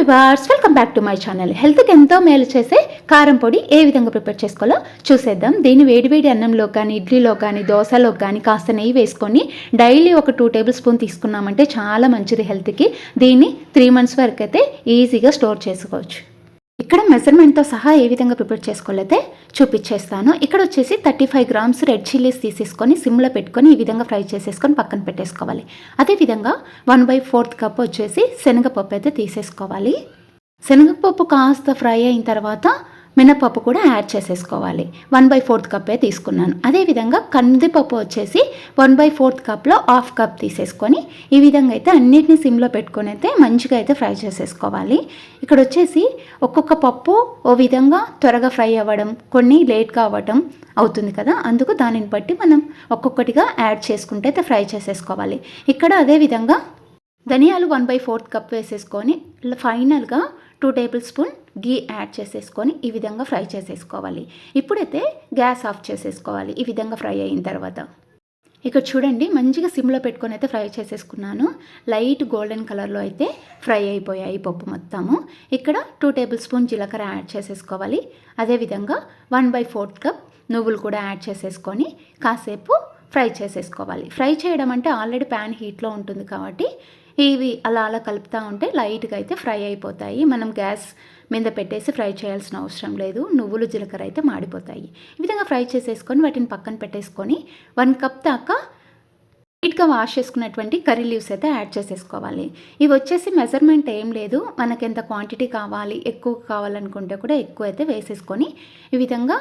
Viewers welcome back to my channel హెల్త్కి ఎంతో మేలు చేసే కారం పొడి ఏ విధంగా ప్రిపేర్ చేసుకోవాలో చూసేద్దాం. దీన్ని వేడివేడి అన్నంలో కానీ ఇడ్లీలో కానీ దోశలో కానీ కాస్త నెయ్యి వేసుకొని డైలీ ఒక టూ టేబుల్ స్పూన్ తీసుకున్నామంటే చాలా మంచిది హెల్త్కి. దీన్ని త్రీ మంత్స్ వరకు అయితే ఈజీగా స్టోర్ చేసుకోవచ్చు. ఇక్కడ మెజర్మెంట్తో సహా ఏ విధంగా ప్రిపేర్ చేసుకోలేతే చూపించేస్తాను. ఇక్కడ వచ్చేసి thirty five grams red chillies తీసేసుకొని సిమ్లో పెట్టుకొని ఈ విధంగా ఫ్రై చేసేసుకొని పక్కన పెట్టేసుకోవాలి. అదేవిధంగా వన్ బై ఫోర్త్ కప్ వచ్చేసి శనగపప్పు అయితే తీసేసుకోవాలి. శనగపప్పు కాస్త ఫ్రై అయిన తర్వాత మినపప్పు కూడా యాడ్ చేసేసుకోవాలి. వన్ బై ఫోర్త్ కప్పే తీసుకున్నాను. అదేవిధంగా కందిపప్పు వచ్చేసి వన్ బై ఫోర్త్ కప్లో హాఫ్ కప్ తీసేసుకొని ఈ విధంగా అయితే అన్నిటిని సిమ్లో పెట్టుకొని అయితే మంచిగా అయితే ఫ్రై చేసేసుకోవాలి. ఇక్కడ వచ్చేసి ఒక్కొక్క పప్పు ఓ విధంగా త్వరగా ఫ్రై అవ్వడం కొన్ని లేట్గా అవ్వడం అవుతుంది కదా. అందుకు దానిని బట్టి మనం ఒక్కొక్కటిగా యాడ్ చేసుకుంటే అయితే ఫ్రై చేసేసుకోవాలి. ఇక్కడ అదేవిధంగా ధనియాలు వన్ బై ఫోర్త్ కప్ వేసేసుకొని ఫైనల్గా టూ టేబుల్ స్పూన్ గీ యాడ్ చేసేసుకొని ఈ విధంగా ఫ్రై చేసేసుకోవాలి. ఇప్పుడైతే గ్యాస్ ఆఫ్ చేసేసుకోవాలి. ఈ విధంగా ఫ్రై అయిన తర్వాత. ఇక్కడ చూడండి మంచిగా సిమ్లో పెట్టుకొని అయితే ఫ్రై చేసేసుకున్నాను. లైట్ గోల్డెన్ కలర్లో అయితే ఫ్రై అయిపోయాయి పప్పు మొత్తము. ఇక్కడ టూ టేబుల్ స్పూన్ జీలకర్ర యాడ్ చేసేసుకోవాలి. అదేవిధంగా వన్ బై ఫోర్త్ కప్ నువ్వులు కూడా యాడ్ చేసేసుకొని కాసేపు ఫ్రై చేసేసుకోవాలి. ఫ్రై చేయడం అంటే ఆల్రెడీ ప్యాన్ హీట్లో ఉంటుంది కాబట్టి ఇవి అలా అలా కలుపుతూ ఉంటే లైట్గా అయితే ఫ్రై అయిపోతాయి. మనం గ్యాస్ మీద పెట్టేసి ఫ్రై చేయాల్సిన అవసరం లేదు. నువ్వులు జీలకర్ర అయితే మాడిపోతాయి. ఈ విధంగా ఫ్రై చేసేసుకొని వాటిని పక్కన పెట్టేసుకొని వన్ కప్ దాకా నీట్గా వాష్ చేసుకున్నటువంటి కర్రీ లీవ్స్ అయితే యాడ్ చేసేసుకోవాలి. ఇవి వచ్చేసి మెజర్మెంట్ ఏం లేదు. మనకి ఎంత క్వాంటిటీ కావాలి ఎక్కువ కావాలనుకుంటే కూడా ఎక్కువ అయితే వేసేసుకొని ఈ విధంగా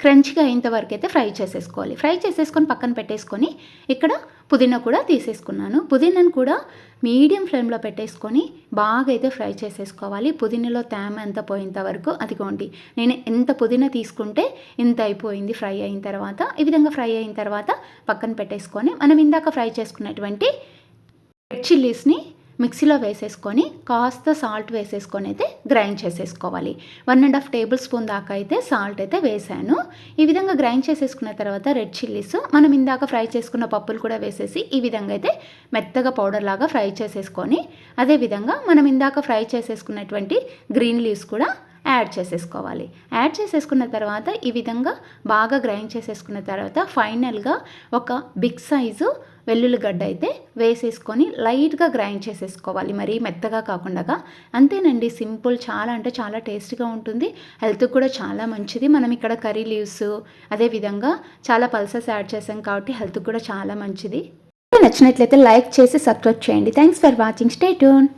క్రంచిగా అయ్యేంతవరకు అయితే ఫ్రై చేసేసుకోవాలి. ఫ్రై చేసేసుకొని పక్కన పెట్టేసుకొని ఇక్కడ పుదీనా కూడా తీసేసుకున్నాను. పుదీనాను కూడా మీడియం ఫ్లేమ్లో పెట్టేసుకొని బాగా అయితే ఫ్రై చేసేసుకోవాలి. పుదీనాలో తేమ ఎంత పోయేంత వరకు అదిగోండి. నేను ఎంత పుదీనా తీసుకుంటే ఇంత అయిపోయింది ఫ్రై అయిన తర్వాత. ఈ విధంగా ఫ్రై అయిన తర్వాత పక్కన పెట్టేసుకొని మనం ఇందాక ఫ్రై చేసుకున్నటువంటి రెడ్ చిల్లీస్ని మిక్సీలో వేసేసుకొని కాస్త సాల్ట్ వేసేసుకొని అయితే గ్రైండ్ చేసేసుకోవాలి. One and half tablespoon దాకా అయితే సాల్ట్ అయితే వేసాను. ఈ విధంగా గ్రైండ్ చేసేసుకున్న తర్వాత రెడ్ చిల్లీస్ మనం ఇందాక ఫ్రై చేసుకున్న పప్పులు కూడా వేసేసి ఈ విధంగా అయితే మెత్తగా పౌడర్ లాగా ఫ్రై చేసేసుకొని అదేవిధంగా మనం ఇందాక ఫ్రై చేసేసుకున్నటువంటి గ్రీన్ లీవ్స్ కూడా యాడ్ చేసేసుకోవాలి. యాడ్ చేసేసుకున్న తర్వాత ఈ విధంగా బాగా గ్రైండ్ చేసేసుకున్న తర్వాత ఫైనల్గా ఒక బిగ్ సైజు వెల్లుల్లిగడ్డ అయితే వేసేసుకొని లైట్గా గ్రైండ్ చేసేసుకోవాలి. మరీ మెత్తగా కాకుండా. అంతేనండి సింపుల్. చాలా అంటే చాలా టేస్ట్గా ఉంటుంది. హెల్త్కి కూడా చాలా మంచిది. మనం ఇక్కడ కర్రీ లీవ్స్ అదేవిధంగా చాలా పల్సెస్ యాడ్ చేసాం కాబట్టి హెల్త్కి కూడా చాలా మంచిది. నచ్చినట్లయితే లైక్ చేసి సబ్స్క్రైబ్ చేయండి. Thanks for watching. Stay tune.